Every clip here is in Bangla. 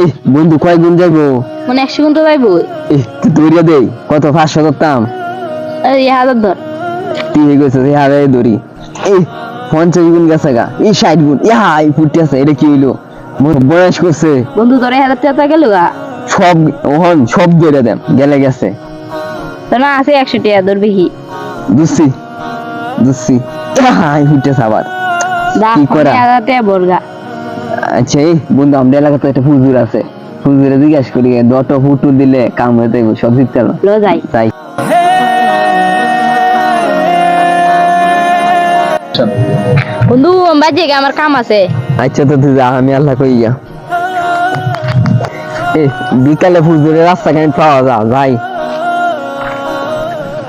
এই বন্ধু কয়দিন যাইবো? মানে একশো গুণ তো যাইবো। তুই দৌড়িয়া দেই কত পাঁচশো করতাম এই হাজার ধর। ঠিক গেছে এই হারে দৌড়ি এই পঞ্চাশ গুণ গেছে গা এই ষাট গুণ ইহা এই ফুটে আছে এটা কি হইল? মোর বয়স করছে। বন্ধু তোর হাজার টাকা গেল গা। সব ওহন সব দৌড়ে দেন গেলে গেছে। তো না আছে একশো টাকা ধরবি কি দুসি দুসি। ইহা এই ফুটে আছে আবার। কি করা? হাজার টাকা বর্গা। আচ্ছা এই বন্ধু আমাদের এলাকাতে একটা হুজুর আছে। জিজ্ঞাস করি দট ফুটু দিলে কাম হয়ে যাইব সব যাই। বন্ধু বাজে আমার কাম আছে। আচ্ছা তো তুই যা আমি আল্লাহ কই গিয়া। এ বিকালে হুজুরের রাস্তা কেন পাওয়া যা যাই।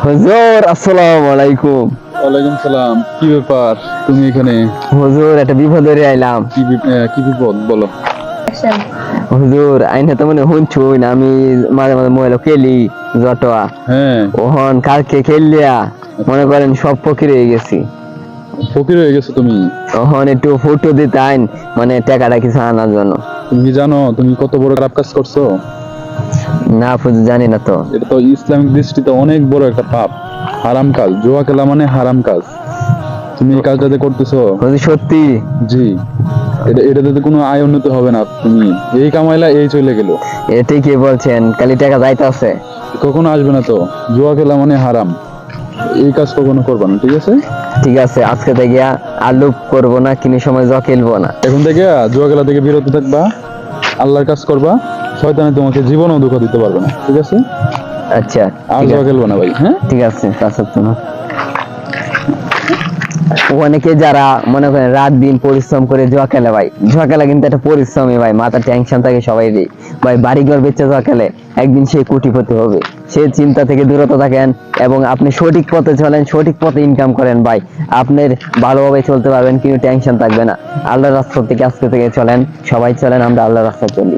হুজুর আসসালামু আলাইকুম। ওয়ালাইকুম সালাম। কি ব্যাপার? তুমি এখানে? হুজুর একটা বিপদে আইলাম। কি কি বিপদ? বলো। হুজুর আইনে তো মনে হুনছুই না আমি মাঝে মাঝে মোবাইল খেলি জটোয়া। হ্যাঁ। ওহন কালকে খেললিয়া মনে করেন সব ফকির হয়ে গেছি। ফকির হয়ে গেছো তুমি? ওহন একটু ফটো দিতে আইন মানে টাকাটা কিছু আনার জন্য। তুমি কি জানো তুমি কত বড় খারাপ কাজ করছ? না ফুজু জানি না তো। এটা তো ইসলামিক দৃষ্টিতে অনেক বড় একটা পাপ। হারাম কাজ জুয়া খেলা মানে হারাম কাজ। তুমি এই কাজটাতে করতেছো? সত্যি? জি। এটা এটাতে কোনো আয় উন্নতি হবে না তুমি। এই কামাইলা এই চলে গেল। এটা ঠিকই বলছেন? কালি টাকা যাইতে আছে। কখনো আসবে না তো। জুয়া খেলা মানে হারাম। এই কাজ কখনো করবা না ঠিক আছে? ঠিক আছে আজকে থেকে আর লোভ করব না কিনি সময় জ খেলব না। এখন থেকে জুয়া খেলা থেকে বিরত থাকবা আল্লাহর কাজ করবা শয়তানে তোমাকে জীবনও দুঃখ দিতে পারবে না ঠিক আছে? আচ্ছা আর ঠিক খেলব না ভাই হ্যাঁ? ঠিক আছে পাঁচাত্তর না অনেকে যারা মনে করেন রাত দিন পরিশ্রম করে জুয়া খেলে ভাই জুয়া খেলা কিন্তু একটা ভাই মাথা টেনশন থাকে সবাই ভাই বাড়ি ঘর বেচে জুয়া খেলে একদিন সে কোটিপতি হবে। সে চিন্তা থেকে দূরত থাকেন এবং আপনি সঠিক পথে চলেন সঠিক পথে ইনকাম করেন ভাই। আপনার ভালোভাবে চলতে পারবেন কিন্তু টেনশন থাকবে না। আল্লাহর রাস্তা থেকে আজকে থেকে চলেন সবাই চলেন আমরা আল্লাহর রাস্তা চলি।